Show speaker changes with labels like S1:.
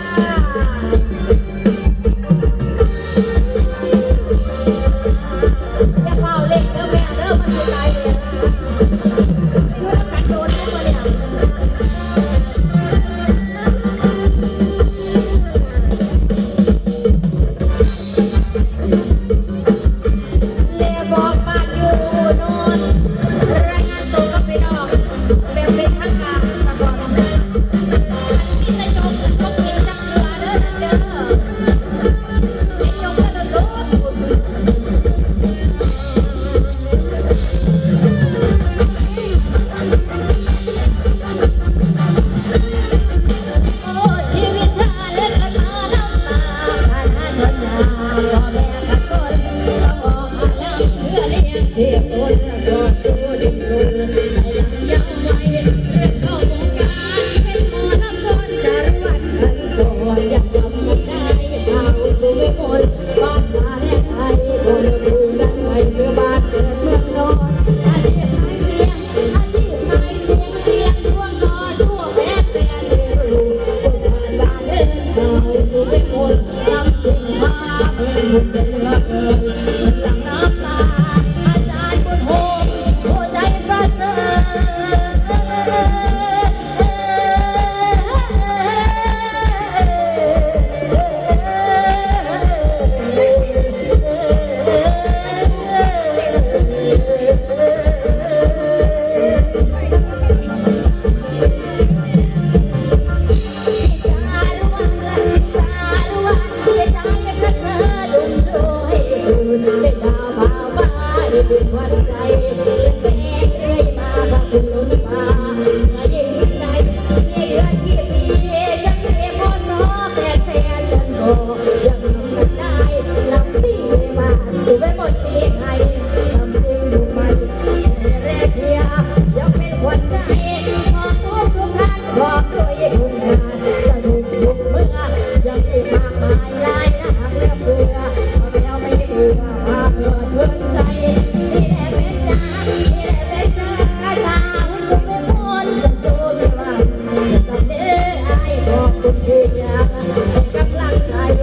S1: Bye. พต้นกอดสู้ดิ้นรนให้หลังยาวไว้เรื่เข้าการเป็นหมลำบนจารวัดพันสอนยากจำไม่ได้สาวสวยคนบ้านมาไทคนดูกันไว้เมื่อบ้านเมืองนอนอาชีพขายเสียงอาชีพขายเสียงเสียงดวงนอทั่วแม่แต่เรียนรู้คนานบ้านเดินสาวสวยคนทำสิ่มาเพื่อนเจริญ